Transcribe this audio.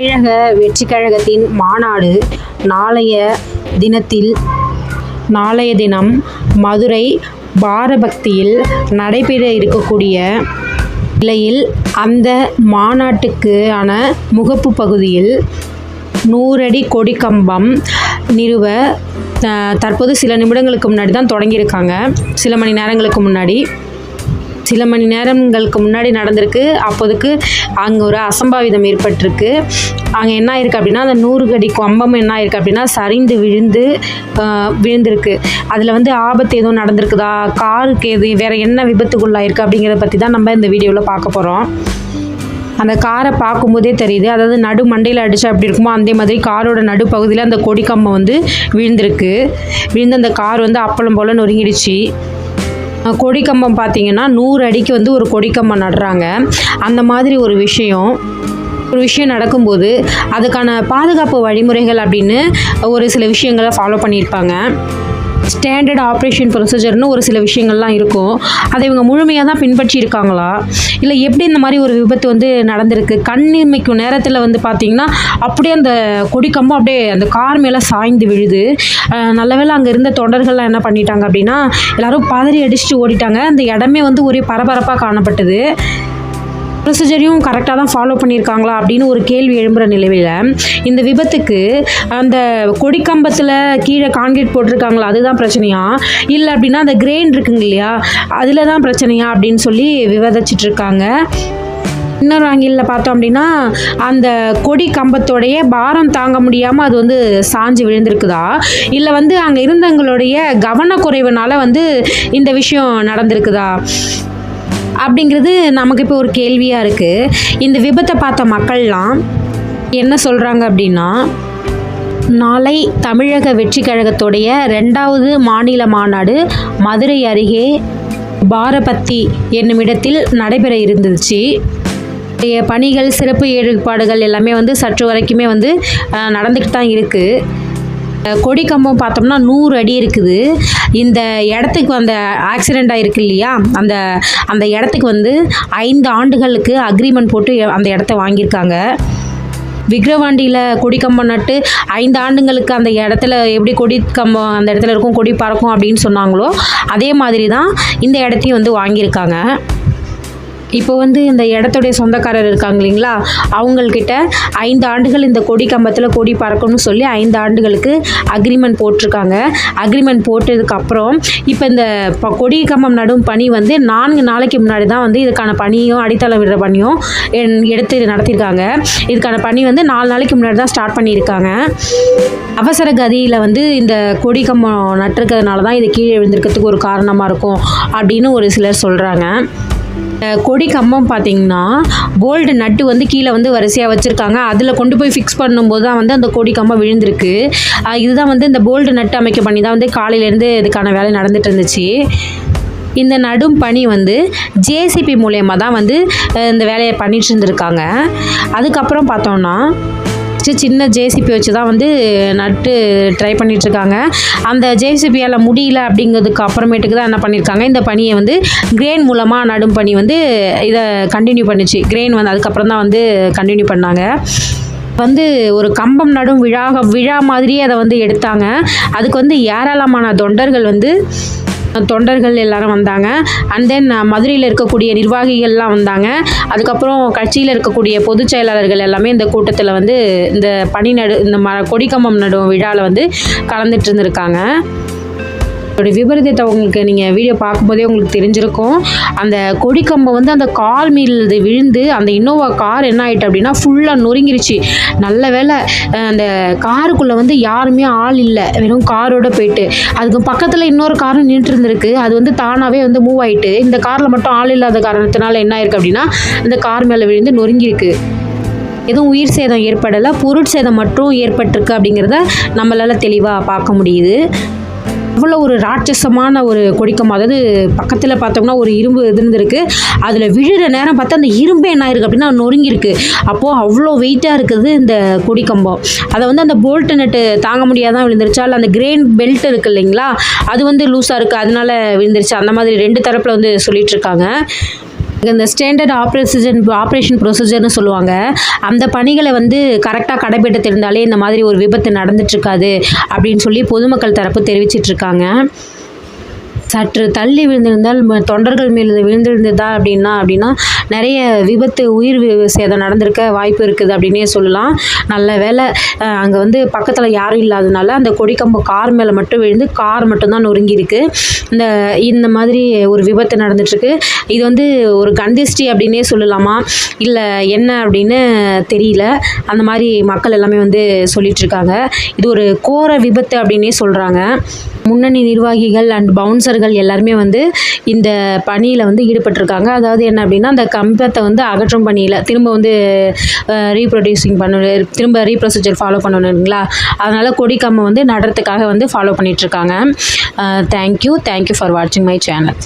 தமிழக வெற்றி கழகத்தின் மாநாடு நாளைய தினத்தில் நாளைய தினம் மதுரை பாரபக்தியில் நடைபெற இருக்கக்கூடிய நிலையில் அந்த மாநாட்டுக்கான முகப்பு பகுதியில் நூறடி கொடி கம்பம் நிறுவ த- தற்போது சில நிமிடங்களுக்கு முன்னாடி தான் தொடங்கியிருக்காங்க. சில மணி நேரங்களுக்கு முன்னாடி சில மணி நேரங்களுக்கு முன்னாடி நடந்திருக்கு. அப்போதைக்கு அங்கே ஒரு அசம்பாவிதம் ஏற்பட்டிருக்கு. அங்கே என்ன ஆயிருக்கு அப்படின்னா அந்த நூறு கடி கம்பம் என்ன ஆயிருக்கு அப்படின்னா சரிந்து விழுந்து விழுந்திருக்கு. அதில் வந்து ஆபத்து எதுவும் நடந்திருக்குதா? காருக்கு எது வேறு என்ன விபத்துக்குள்ளாயிருக்கு அப்படிங்கிறத பற்றி தான் நம்ம இந்த வீடியோவில் பார்க்க போகிறோம் அந்த காரை பார்க்கும்போதே தெரியுது. அதாவது நடு மண்டையில் அடித்தா எப்படி இருக்குமோ அதே மாதிரி காரோட நடுப்பகுதியில் அந்த கொடிக்கம்பம் வந்து விழுந்திருக்கு. விழுந்து அந்த கார் வந்து அப்பளம் போல் நொறுங்கிடுச்சு. கொடிக்கம்பம் பார்த்திங்கன்னா நூறு அடிக்கு வந்து ஒரு கொடிக்கம்பம் நடுறாங்க. அந்த மாதிரி ஒரு விஷயம் ஒரு விஷயம் நடக்கும்போது அதுக்கான பாதுகாப்பு வழிமுறைகள் அப்படின்னு ஒரு சில விஷயங்களை ஃபாலோ பண்ணியிருப்பாங்க. ஸ்டாண்டர்ட் ஆப்ரேஷன் ப்ரொசீஜர்னு ஒரு சில விஷயங்கள்லாம் இருக்கும். அதை இவங்க முழுமையாக தான் பின்பற்றி இருக்காங்களா? இல்லை எப்படி இந்த மாதிரி ஒரு விபத்து வந்து நடந்திருக்கு? கண்ணிமைக்கும் நேரத்தில் வந்து பார்த்திங்கன்னா அப்படியே அந்த கொடிக்கம்பம் அப்படியே அந்த கார் மேலே சாய்ந்து விழுது. நல்லவேளை அங்கே இருந்த தொண்டர்கள்லாம் என்ன பண்ணிட்டாங்க அப்படின்னா எல்லாரும் பதறி அடிச்சுட்டு ஓடிட்டாங்க. அந்த இடமே வந்து ஒரே பரபரப்பாக காணப்பட்டது. ப்ரொசீஜரையும் கரெக்டாக தான் ஃபாலோ பண்ணியிருக்காங்களா அப்படின்னு ஒரு கேள்வி எழும்புகிற நிலையில் இந்த விபத்துக்கு அந்த கொடிக்கம்பத்தில் கீழே கான்கிரீட் போட்டிருக்காங்களா அதுதான் பிரச்சனையா? இல்லை அப்படின்னா அந்த கிரெயின் இருக்குங்க இல்லையா? அதில் தான் பிரச்சனையா அப்படின்னு சொல்லி விவாதிச்சிட்டு இருக்காங்க இன்னொரு ஆங்கிளில் பார்த்தோம் அப்படின்னா அந்த கொடி கம்பத்தோடைய பாரம் தாங்க முடியாமல் அது வந்து சாஞ்சு விழுந்திருக்குதா? இல்லை வந்து அங்கே இருந்தவங்களுடைய கவனக்குறைவுனால வந்து இந்த விஷயம் நடந்திருக்குதா? அப்படிங்கிறது நமக்கு இப்போ ஒரு கேள்வியாக இருக்குது இந்த விபத்தை பார்த்த மக்கள்லாம் என்ன சொல்கிறாங்க அப்படின்னா நாளை தமிழக வெற்றி கழகத்துடைய ரெண்டாவது மாநில மாநாடு மதுரை அருகே பாரபத்தி என்னும் இடத்தில் நடைபெற இருந்துச்சு. பணிகள் சிறப்பு ஏற்பாடுகள் எல்லாமே வந்து சற்று வரைக்குமே வந்து நடந்துக்கிட்டு தான் இருக்குது கொடி கம்பம் பார்த்தோம்னா நூறு அடி இருக்குது. இந்த இடத்துக்கு அந்த ஆக்சிடெண்ட் ஆகிருக்கு இல்லையா? அந்த அந்த இடத்துக்கு வந்து ஐந்து ஆண்டுகளுக்கு அக்ரிமெண்ட் போட்டு அந்த இடத்த வாங்கியிருக்காங்க. விக்ரவாண்டியில் கொடி கம்பம் நட்டு ஐந்து ஆண்டுங்களுக்கு அந்த இடத்துல எப்படி கொடி கம்பம் அந்த இடத்துல இருக்கும் கொடி பறக்கும் அப்படின்னு சொன்னாங்களோ அதே மாதிரி தான் இந்த இடத்தையும் வந்து வாங்கியிருக்காங்க. இப்போ வந்து இந்த இடத்துடைய சொந்தக்காரர் இருக்காங்க இல்லைங்களா? அவங்கக்கிட்ட ஐந்து ஆண்டுகள் இந்த கொடி கம்பத்தில் கொடி பறக்கணும்னு சொல்லி ஐந்து ஆண்டுகளுக்கு அக்ரிமெண்ட் போட்டிருக்காங்க. அக்ரிமெண்ட் போட்டதுக்கப்புறம் இப்போ இந்த ப- கொடி கம்பம் நடும் பணி வந்து நான்கு நாளைக்கு முன்னாடி தான் வந்து இதுக்கான பணியும் அடித்தளம் விடுற பணியும் எடுத்து நடத்தியிருக்காங்க இதுக்கான பணி வந்து நாலு நாளைக்கு முன்னாடி தான் ஸ்டார்ட் பண்ணியிருக்காங்க. அவசர கதியில் வந்து இந்த கொடி கம்பம் நட்டிருக்கிறதுனால தான் இது கீழே விழுந்திருக்கிறதுக்கு ஒரு காரணமாக இருக்கும் அப்படின்னு ஒரு சிலர் சொல்கிறாங்க கொடி கம்பம் பார்த்தீங்கன்னா போல்டு நட்டு வந்து கீழே வந்து வரிசையாக வச்சுருக்காங்க. அதில் கொண்டு போய் ஃபிக்ஸ் பண்ணும்போது தான் வந்து அந்த கொடி கம்பம் விழுந்திருக்கு. இதுதான் வந்து இந்த போல்டு நட்டு அமைக்க பண்ணி தான் வந்து காலையிலேருந்து இதுக்கான வேலை நடந்துட்டு இருந்துச்சு. இந்த நடும் பணி வந்து ஜேசிபி மூலயமா தான் வந்து இந்த வேலையை பண்ணிட்டு இருந்திருக்காங்க. அதுக்கப்புறம் பார்த்தோம்னா சி- சின்ன ஜேசிபி வச்சு தான் வந்து நட்டு ட்ரை பண்ணிகிட்ருக்காங்க அந்த ஜேசிபியால் முடியல அப்படிங்கிறதுக்கு அப்புறமேட்டுக்கு தான் என்ன பண்ணியிருக்காங்க இந்த பணியை வந்து கிரெயின் மூலமாக நடும் பணி வந்து இதை கண்டினியூ பண்ணுச்சு. கிரெயின் வந்து அதுக்கப்புறம் தான் வந்து கண்டினியூ பண்ணாங்க. வந்து ஒரு கம்பம் நடும் விழா விழா மாதிரியே அதை வந்து எடுத்தாங்க. அதுக்கு வந்து ஏராளமான தொண்டர்கள் வந்து தொண்டர்கள் எல்லாரும் வந்தாங்க. அண்ட் தென் மதுரையில் இருக்கக்கூடிய நிர்வாகிகள்லாம் வந்தாங்க. அதுக்கப்புறம் கட்சியில் இருக்கக்கூடிய பொதுச் செயலாளர்கள் எல்லாமே இந்த கூட்டத்தில் வந்து இந்த பனி நடு இந்த ம கொடிக்கம்பம் நடும் விழாவில் வந்து கலந்துட்டு இருந்திருக்காங்க. அதோட விபரீதத்தை உங்களுக்கு நீங்கள் வீடியோ பார்க்கும்போதே உங்களுக்கு தெரிஞ்சிருக்கும். அந்த கொடிக்கம்பை வந்து அந்த கால் மீது விழுந்து அந்த இன்னோவா கார் என்ன ஆயிட்டு அப்படின்னா ஃபுல்லாக நொறுங்கிருச்சு. நல்ல வேளை அந்த காருக்குள்ளே வந்து யாருமே ஆள் இல்லை. வெறும் காரோட போயிட்டு. அதுக்கு பக்கத்தில் இன்னொரு காரும் நின்றுட்டு இருந்திருக்கு அது வந்து தானாகவே வந்து மூவ் ஆயிட்டு. இந்த காரில் மட்டும் ஆள் இல்லாத காரணத்தினால என்ன ஆயிருக்கு அப்படின்னா இந்த கார் மேலே விழுந்து நொறுங்கியிருக்கு. எதுவும் உயிர் சேதம் ஏற்படலை. பொருட்சேதம் மட்டும் ஏற்பட்டிருக்கு அப்படிங்கிறத நம்மளால் தெளிவாக பார்க்க முடியுது. அவ்வளோ ஒரு ராட்சசமான ஒரு கொடிக்கம்பம். அதாவது பக்கத்தில் பார்த்தோம்னா ஒரு இரும்பு இருந்திருக்கு. அதில் விழுற நேரம் பார்த்தா அந்த இரும்பு என்ன ஆயிருக்கு அப்படின்னா நொறுங்கியிருக்கு. அப்போது அவ்வளோ வெயிட்டாக இருக்குது இந்த கொடிக்கம்பம். அதை வந்து அந்த போல்ட் நெட்டு தாங்க முடியாதான் விழுந்துருச்சா? இல்லை அந்த கிரெயின் பெல்ட் இருக்கு இல்லைங்களா? அது வந்து லூஸாக இருக்குது அதனால விழுந்துருச்சு. அந்த மாதிரி ரெண்டு தரப்பில் வந்து சொல்லிட்டு இருக்காங்க. இந்த ஸ்டாண்டர்ட் ஆப்ரேஷன் ஆப்ரேஷன் ப்ரொசீஜர்னு சொல்லுவாங்க. அந்த பணிகளை வந்து கரெக்டாக கடைபிடித்து இருந்தாலே இந்த மாதிரி ஒரு விபத்து நடந்துட்டுருக்காது அப்படின்னு சொல்லி பொதுமக்கள் தரப்பு தெரிவிச்சிட்ருக்காங்க சற்று தள்ளி விழுந்திருந்தால் ம- தொண்டர்கள் மேல் விழுந்திருந்ததா அப்படின்னா அப்படின்னா நிறைய விபத்து உயிர் சேதம் நடந்திருக்க வாய்ப்பு இருக்குது அப்படின்னே சொல்லலாம். நல்ல வேலை அங்கே வந்து பக்கத்தில் யாரும் இல்லாதனால அந்த கொடிக்கம்பம் கார் மேலே மட்டும் விழுந்து கார் மட்டும்தான் நொறுங்கியிருக்கு. இந்த இந்த மாதிரி ஒரு விபத்து நடந்துட்டுருக்கு. இது வந்து ஒரு கந்திஷ்டி அப்படின்னே சொல்லலாமா? இல்லை என்ன அப்படின்னு தெரியல. அந்த மாதிரி மக்கள் எல்லாமே வந்து சொல்லிகிட்ருக்காங்க இது ஒரு கோர விபத்து அப்படின்னே சொல்கிறாங்க முன்னணி நிர்வாகிகள் அண்ட் பவுன்சர்கள் எல்லாருமே வந்து இந்த பணியில் வந்து ஈடுபட்டிருக்காங்க. அதாவது என்ன அப்படின்னா அந்த கம்பத்தை வந்து அகற்றும் பணியில் திரும்ப வந்து ரீப்ரொடியூசிங் பண்ணணும் திரும்ப ரீப்ரொசீஜர் ஃபாலோ பண்ணணுங்களா அதனால் கொடி கம்பம் வந்து நடுறதுக்காக வந்து ஃபாலோ பண்ணிகிட்ருக்காங்க thank you thank you for வாட்சிங் மை சேனல்